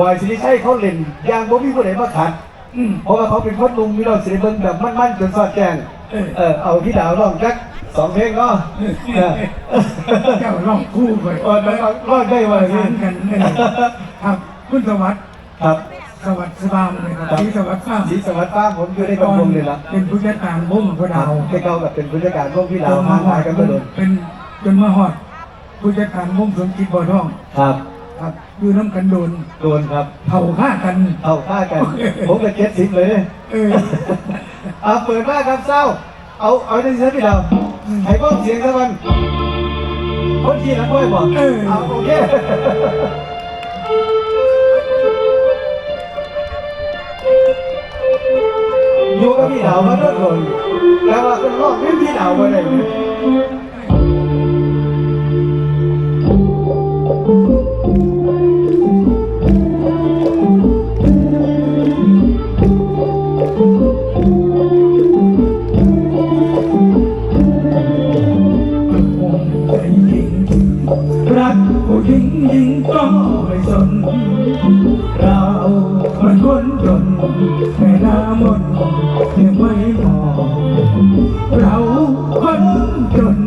บอยสิริชัยเขาเล่นอยางบ่มีผู้ใดมาขัดอืมเพราะว่าเขาเป็นคนลุงมีเราสิริเบิ่งแบบมั่นๆจนสอดแจ้งเออเออเอาพี่ดาวร้องจักสองเพลงก็เออเจ้าร้องคู่ไปเออแล้วร้องได้ปว่าระพี่สานกันเลยครับคุณสวัสดิ์ครับสวัสดิ์สบามเลยครับที่สวัสดิ์ฟ้าสีสวัสดิ์ฟ้าผมอยู่ในกองวงเลยละเป็นผู้จัดการวงพระครัดาบวไปเก่ากับเป็นผู้จัดการวงพี่ดาวจนมามาหอหาดกันมาโดนเป็นจนมาหอดผู้จัดการวงสมจิตบ่อทองครับ ครับอยู่น้ำกันโดนโดนครับ เผาฆ่ากัน เอาฆ่ากัน ผมกับเจ็ดสิบเลยเออเอาเปิดมากครับเศร้า เอาเอาในเสียงพี่ดาวให้บ้องเสียงสักวันคนที่นักมวยบอกเออเอาโอเคอยู่กับพี่ดาวมาโดนโดนแต่ว่าเป็นรอบนี้พี่ดาวมาได้เลย รักผู้หญิงยิ่งก็ไม่สนเรามันคนจนแม่น้ำมนยังไม่พอเราคนจน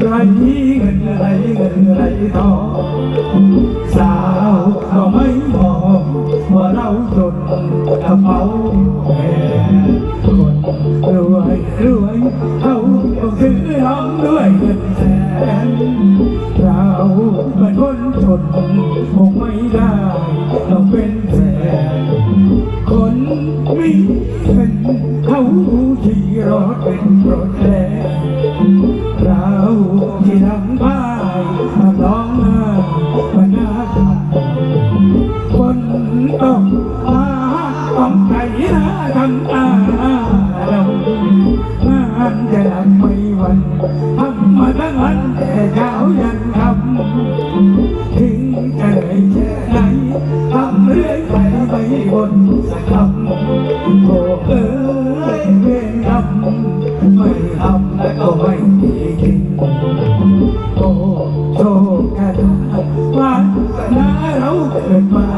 ไรเงินไรเงินไรทองสาวก็ไม่มองว่าเราจนกระเป๋าแพ ปรถแรงเราที่ทำบ้ายทำร้องไห้มันาทำคนต้องมาต้องใจนะทำตาดำงานจะทำไม่วันทำมาทั้งวันแต่เช้ายันค่ำถึงจเหนื่อยแค่ไหนทำเรื่อยไปไม่บนสักคำ เราเกิ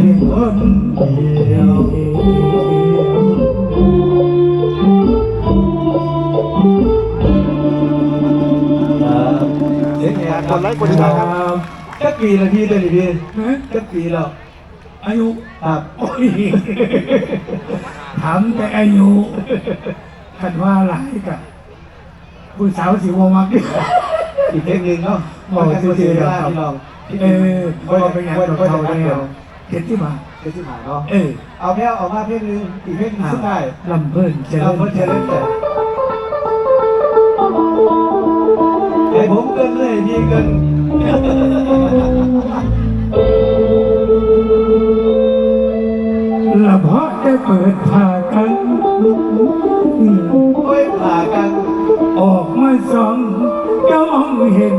เพียงคนเดียวเสียงแหบคนไร้คนชาครับจักปีละพี่เดี๋ยวนี้พี่ฮะจักปีแล้ว อายุครับโอ้ยถามแต่อายุคันว่าหลายกับผู้สาวสิวมักอีกเพลงหนึ่งเนาะบอกจะชื่อเสียเดีเวยวลาครับพี่น้องเออพอเป็นอย่างของเขาแล้ว เก็บที่มาเดี๋ยวที่หาเนาะเออเอาแพ้ออกมาเพลงหนึ่งอีกเพลงหนึ่งสุดท้ายลำเพิ่นเจริเอาญเพื่อเชลเลนแต่ให้ผมเกินเลยพี่เกินละเพราะได้เปิดผ่ากันโอ้ยผ่ากัน ออกมาสองจ้องเห็น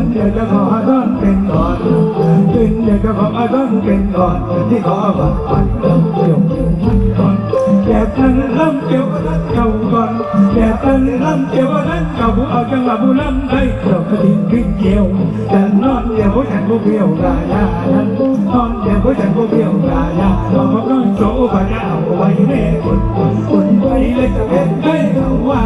นอยากจอมเป็นอันทองบุรำเกี่ยวกันเดี๋ยวจะขอต้นเป็นก่อนขึ้นเดี๋ยวจะขอต้นเป็นก่อนที่ขอบัตรปันเกี่ยวก่อนแบบนั้นเริ่มเกี่ยวกันเก่าก่อน แบบนั้นเริ่มเกี่ยวกันเก่าผู้เอาจังหวะผู้ลำได้เราก็ทิ้งขึ้นเกี่ยวแต่นอนเดี๋ยวผู้ฉันผู้เบี้ยวกายานั้นนอนเดี๋ยวผู้ฉันผู้เบี้ยวกายาบอกว่าน้องโจบะเอาไว้แม่คนคนไปเลยจะเป็นได้เขาว่า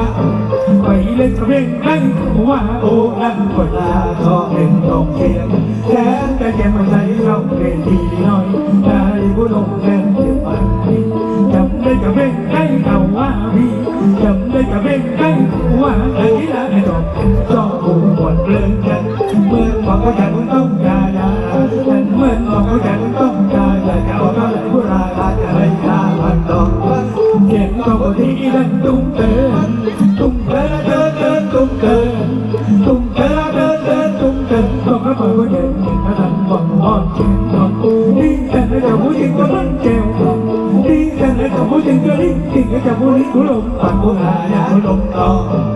ไปเลยจะเป็นได้เขาว่าโอ้นั่นคนลาชอบเป็นตรงเทียนแทนแต่แกมาใช้เราเป็นทีน้อยได้ผู้ลงแทนเจ็บปัน เขาว่าไอ้ละไอ้ดอกชอบผูกหมดเรื่องฉันเมื่อบอกว่าฉันต้องการยาฉันเมื่อบอกว่าฉันต้องการยาจะเอาเท่าไหร่ผู้ราคาจะให้ค่าพันดอกเสียงก็พอดีดันตุ้มเตือนตุ้มเตือนเตือนเตือนตุ้มเตือนตุ้มเตือนเตือนเตือนตุ้มเตือนต้องกระเป๋าเดินถ้าทันบอกอ่อนเสียงบอกดีแต่ในเจ้าผู้หญิงก็มันเจวดีแต่ในเจ้าผู้หญิงก็ดิ้งดิ้งกับเจ้าผู้หญิงกุลมปากกุลายาลมต่อลมตั้งจะไปให้ดอกบูยาลมมันต้องจะไปแค่ดอกจะบูยวมาเป็นทางสุขกันยาสมบุกไปเอาไปแค่จงตั้งใจอ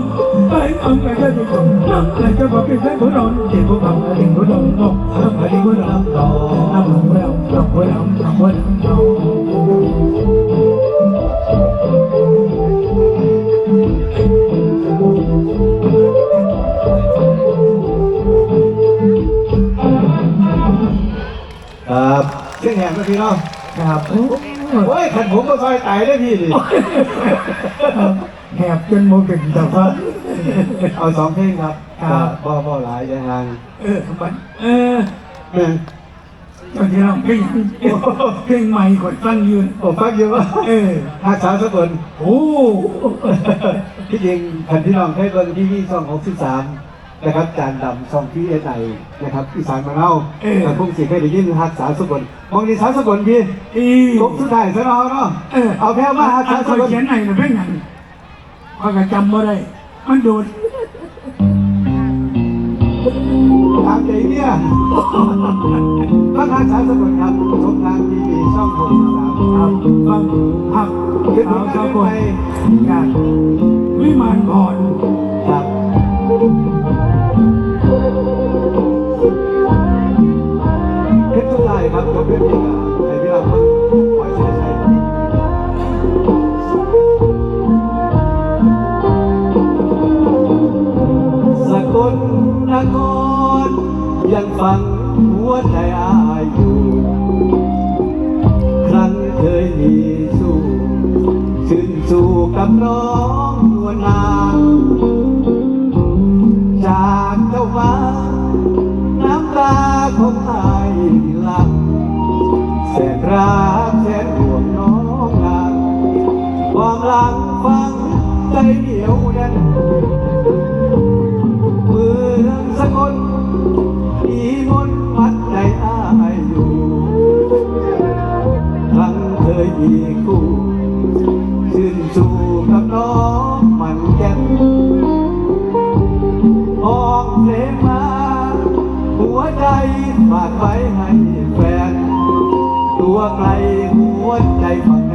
มไปเอาไปแค่จงตั้งใจจะบอกเป็นแค่ผู้นอนเจ็บผู้ขับถึงผู้นอนนกทำให้ผู้นอนต่อน้ำหลงแล้วน้ำ แหบนะพี่น้องครับโอ้ยขันผมก็ซอยไตได้พี่ดิแหบจนโมเป็นแต่ว่าเอาสองเพลงครับครับบ่บ่หลายอยางห่างเออมันเออหนึ่งตอนที่เราเพลงเพลงใหม่กดฟังยืนผมฟังเยอะว่าเออหักสาวสกุลโอ้ที่จริงขันพี่น้องให้เบิ่งที่นี่ช่อง63 นะครับจานดำช่องที่เอสไอนะครับอีสานมาเล่าทางพุ่งสิเคยได้ยินหักสาวสกุลมองดีสาวสกุลพี่อีลบสุดท้ายซะเนาะเนาะเออเอาแพ้มาหักอัสานวคสอยกุลเขียนไหนนะเพลงนั้นพอยก็จำบ่ได้มันโดดทางใจเนี่ยพระหักสาวสกุลครับชมทางทีวีช่อง63ครับฟังหักขึ้นเอามาเจ้าขึ้นคไปนงานวิมานก่อนครับ เพชรทุกทายครับผมเป็นพี่กับไอ้พี่เราคนปล่อยเสียใจสกลนครยังฟังหัวใจอายอยู่ครั้งเคยมีสู้ชื่นสู่กับน้องนวลนา ของอายหลังแสนรักแสนห่วงน้องนางความหลังฟังใจเดียวแน่น ฝากไว้ให้แฟน ตัวไกลหัวใจฝัง